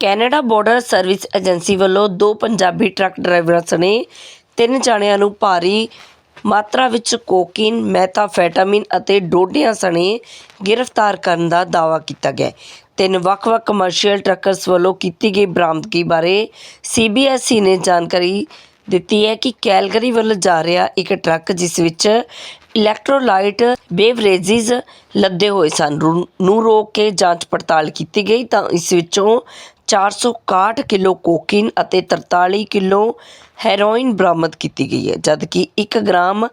Canada border service agency ਵੱਲੋਂ ਦੋ Punjabi truck ਡਰਾਈਵਰਾਂ ਸਣੇ ਤਿੰਨ ਜਣਿਆਂ ਨੂੰ ਭਾਰੀ ਮਾਤਰਾ ਵਿੱਚ ਕੋਕੀਨ, ਮੈਥਾਫੈਟਾਮੀਨ ਅਤੇ ਡੋਡਿਆਂ ਸਣੇ ਗ੍ਰਿਫਤਾਰ ਕਰਨ ਦਾ ਦਾਅਵਾ ਕੀਤਾ ਗਿਆ ਤਿੰਨ ਵੱਖ-ਵੱਖ ਕਮਰਸ਼ੀਅਲ ਟਰੱਕਰਸ ਵੱਲੋਂ ਕੀਤੀ ਗਈ ਬਰਾਮਦਗੀ ਬਾਰੇ ਸੀਬੀਐਸਈ ਨੇ ਜਾਣਕਾਰੀ ਦਿੱਤੀ ਹੈ ਕਿ ਕੈਲਗਰੀ ਵੱਲ ਜਾ ਰਿਹਾ ਇੱਕ ਟਰੱਕ ਜਿਸ ਵਿੱਚ ਇਲੈਕਟ੍ਰੋਲਾਈਟ ਬੇਵਰੇਜਿਸ ਲੱਦੇ ਹੋਏ ਸਨ। ਰੂ- ਨੂੰ ਰੋਕ ਕੇ ਜਾਂਚ ਪੜਤਾਲ ਕੀਤੀ ਗਈ ਤਾਂ ਇਸ ਵਿੱਚੋਂ 461 ਕਿਲੋ ਕੋਕੀਨ ਅਤੇ 43 ਕਿਲੋ ਹੈਰੋਇਨ ਬਰਾਮਦ ਕੀਤੀ ਗਈ ਹੈ, ਜਦਕਿ 1 ਗ੍ਰਾਮ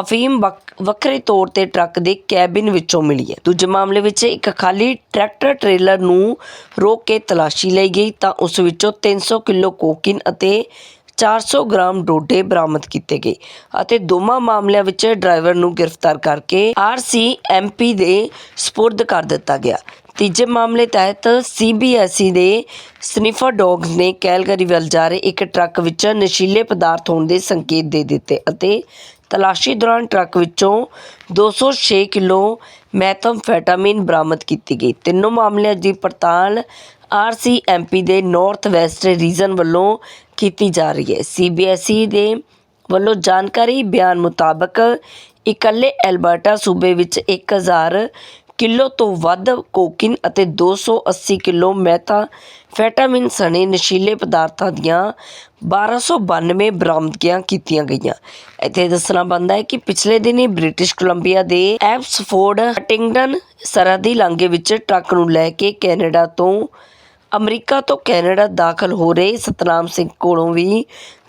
ਅਫੀਮ ਵੱਖਰੇ ਤੌਰ ਤੇ ਟਰੱਕ ਦੇ ਕੈਬਿਨ ਵਿੱਚੋਂ ਮਿਲੀ ਹੈ। ਦੂਜੇ ਮਾਮਲੇ ਵਿੱਚ ਇੱਕ ਖਾਲੀ ਟਰੈਕਟਰ ਟ੍ਰੇਲਰ ਨੂੰ ਰੋਕ ਕੇ ਤਲਾਸ਼ੀ ਲਈ ਗਈ ਤਾਂ ਉਸ ਵਿੱਚੋਂ 300 ਕਿਲੋ ਕੋਕੀਨ ਅਤੇ 400 ਗ੍ਰਾਮ ਡੋਡੇ ਬਰਾਮਦ ਕੀਤੇ ਗਏ ਅਤੇ ਦੋਵਾਂ ਮਾਮਲਿਆਂ ਵਿੱਚ ਡਰਾਈਵਰ ਨੂੰ ਗ੍ਰਿਫਤਾਰ ਕਰਕੇ ਆਰਸੀਐਮਪੀ ਦੇ ਸਪੁਰਦ ਕਰ ਦਿੱਤਾ ਗਿਆ। ਤੀਜੇ ਮਾਮਲੇ ਤਹਿਤ ਸੀਬੀਐਸਈ ਦੇ ਸਨਿਫਰ ਡੌਗਸ ਨੇ ਕੈਲਗਰੀ ਵੱਲ ਜਾ ਰਹੇ ਇੱਕ ਟਰੱਕ ਵਿੱਚ ਨਸ਼ੀਲੇ ਪਦਾਰਥ ਹੋਣ ਦੇ ਸੰਕੇਤ ਦੇ ਦਿੱਤੇ ਅਤੇ ਤਲਾਸ਼ੀ ਦੌਰਾਨ ਟਰੱਕ ਵਿੱਚੋਂ 206 ਕਿਲੋ ਮੈਥਮਫੈਟਾਮੀਨ ਬਰਾਮਦ ਕੀਤੀ ਗਈ। ਤਿੰਨੋਂ ਮਾਮਲਿਆਂ ਦੀ ਪੜਤਾਲ ਆਰਸੀਐਮਪੀ ਦੇ ਨਾਰਥ ਵੈਸਟ ਰੀਜਨ ਵੱਲੋਂ ਕੀਤੀ ਜਾ ਰਹੀ ਹੈ। ਸੀਬੀਐਸਈ ਦੇ ਵੱਲੋਂ ਜਾਣਕਾਰੀ ਬਿਆਨ ਮੁਤਾਬਕ ਇਕੱਲੇ ਐਲਬਰਟਾ ਸੂਬੇ ਵਿੱਚ 1000 ਕਿਲੋ ਤੋਂ ਵੱਧ ਕੋਕਿਨ ਅਤੇ 280 ਕਿਲੋ ਮੈਥਾਫੈਟਾਮਿਨ ਸਣੇ ਨਸ਼ੀਲੇ ਪਦਾਰਥਾਂ ਦੀਆਂ 1292 ਬਰਾਮਦਗੀਆਂ ਕੀਤੀਆਂ ਗਈਆਂ। ਇੱਥੇ ਦੱਸਣਾ ਬਣਦਾ ਹੈ ਕਿ ਪਿਛਲੇ ਦਿਨੀ ਬ੍ਰਿਟਿਸ਼ ਕੋਲੰਬੀਆ ਦੇ ਐਬਸਫੋਰਡ ਹਟਿੰਗਟਨ ਸਰਹੱਦੀ ਲਾਂਘੇ ਵਿੱਚ ਟਰੱਕ ਨੂੰ ਲੈ ਕੇ ਕੈਨੇਡਾ ਤੋਂ ਅਮਰੀਕਾ ਤੋਂ ਕੈਨੇਡਾ ਦਾਖਲ ਹੋ ਰਹੇ ਸਤਨਾਮ ਸਿੰਘ ਕੋਲੋਂ ਵੀ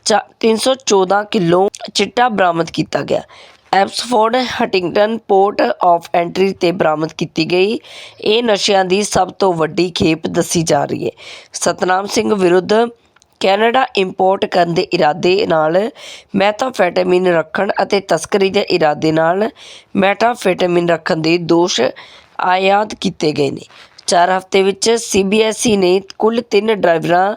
ਚਾ- 314 ਕਿਲੋ ਚਿੱਟਾ ਬਰਾਮਦ ਕੀਤਾ ਗਿਆ। Abbotsford Huntingdon port of entry ਤੇ ਬਰਾਮਦ ਕੀਤੀ ਗਈ। ਇਹ ਨਸ਼ਿਆਂ ਦੀ ਸਭ ਤੋਂ ਵੱਡੀ ਖੇਪ ਦੱਸੀ ਜਾ ਰਹੀ ਹੈ। ਸਤਨਾਮ ਸਿੰਘ ਵਿਰੁੱਧ ਕੈਨੇਡਾ ਇੰਪੋਰਟ ਕਰਨ ਦੇ ਇਰਾਦੇ ਨਾਲ ਮੈਥਾਫੈਟਾਮੀਨ ਰੱਖਣ ਅਤੇ ਤਸਕਰੀ ਦੇ ਇਰਾਦੇ ਨਾਲ ਮੈਥਾਫੈਟਾਮੀਨ ਰੱਖਣ ਦੇ ਦੋਸ਼ ਆਯਾਦ ਕੀਤੇ ਗਏ ਨੇ। ਚਾਰ ਹਫ਼ਤੇ ਵਿੱਚ ਸੀਬੀਐਸਈ ਨੇ ਕੁੱਲ ਤਿੰਨ ਡਰਾਈਵਰਾਂ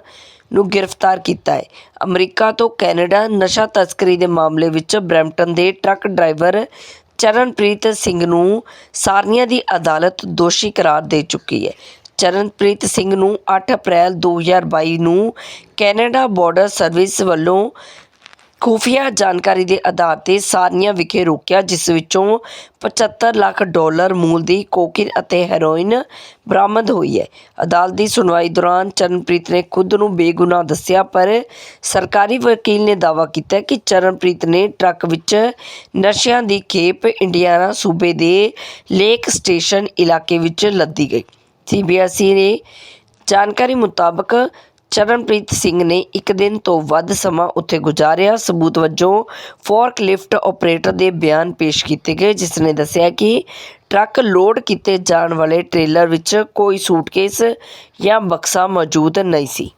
ਨੂੰ ਗ੍ਰਿਫਤਾਰ ਕੀਤਾ ਹੈ। ਅਮਰੀਕਾ ਤੋਂ ਕੈਨੇਡਾ ਨਸ਼ਾ ਤਸਕਰੀ ਦੇ ਮਾਮਲੇ ਵਿੱਚ ਬਰੈਂਪਟਨ ਦੇ ਟਰੱਕ ਡਰਾਈਵਰ ਚਰਨਪ੍ਰੀਤ ਸਿੰਘ ਨੂੰ ਸਾਰਨੀਆ ਦੀ ਅਦਾਲਤ ਦੋਸ਼ੀ ਕਰਾਰ ਦੇ ਚੁੱਕੀ ਹੈ। ਚਰਨਪ੍ਰੀਤ ਸਿੰਘ ਨੂੰ 8 ਅਪ੍ਰੈਲ 2022 ਨੂੰ ਕੈਨੇਡਾ ਬਾਰਡਰ ਸਰਵਿਸ ਵੱਲੋਂ ਖੁਫੀਆ ਜਾਣਕਾਰੀ ਦੇ ਆਧਾਰ ਤੇ ਸਾਰਨੀਆ ਵਿਖੇ ਰੋਕਿਆ, ਜਿਸ ਵਿੱਚੋਂ 75 ਲੱਖ ਡਾਲਰ ਮੂਲ ਦੀ ਕੋਕਿਨ ਅਤੇ ਹੈਰੋਇਨ ਬਰਾਮਦ ਹੋਈ ਹੈ। ਅਦਾਲਤ ਦੀ ਸੁਣਵਾਈ ਦੌਰਾਨ ਚਰਨਪ੍ਰੀਤ ਨੇ ਖੁਦ ਨੂੰ ਬੇਗੁਨਾਹ ਦੱਸਿਆ, ਪਰ ਸਰਕਾਰੀ ਵਕੀਲ ਨੇ ਦਾਅਵਾ ਕੀਤਾ ਕਿ ਚਰਨਪ੍ਰੀਤ ਨੇ ਟਰੱਕ ਵਿੱਚ ਨਸ਼ਿਆਂ ਦੀ ਖੇਪ ਇੰਡੀਆਨਾ ਸੂਬੇ ਦੇ ਲੇਕ ਸਟੇਸ਼ਨ ਇਲਾਕੇ ਵਿੱਚ ਲੱਦੀ ਗਈ। ਸੀਬੀਐਸਈ ਨੇ ਜਾਣਕਾਰੀ ਮੁਤਾਬਕ ਚਰਨਪ੍ਰੀਤ ਸਿੰਘ ਨੇ ਇੱਕ ਦਿਨ ਤੋਂ ਵੱਧ ਸਮਾਂ ਉੱਥੇ ਗੁਜ਼ਾਰਿਆ। ਸਬੂਤ ਵਜੋਂ ਫੋਰਕਲਿਫਟ ਆਪਰੇਟਰ ਦੇ ਬਿਆਨ ਪੇਸ਼ ਕੀਤੇ ਗਏ, ਜਿਸ ਨੇ ਦੱਸਿਆ ਕਿ ਟਰੱਕ ਲੋਡ ਕੀਤੇ ਜਾਣ ਵਾਲੇ ਟ੍ਰੇਲਰ ਵਿੱਚ ਕੋਈ ਸੂਟਕੇਸ ਜਾਂ ਬਕਸਾ ਮੌਜੂਦ ਨਹੀਂ ਸੀ।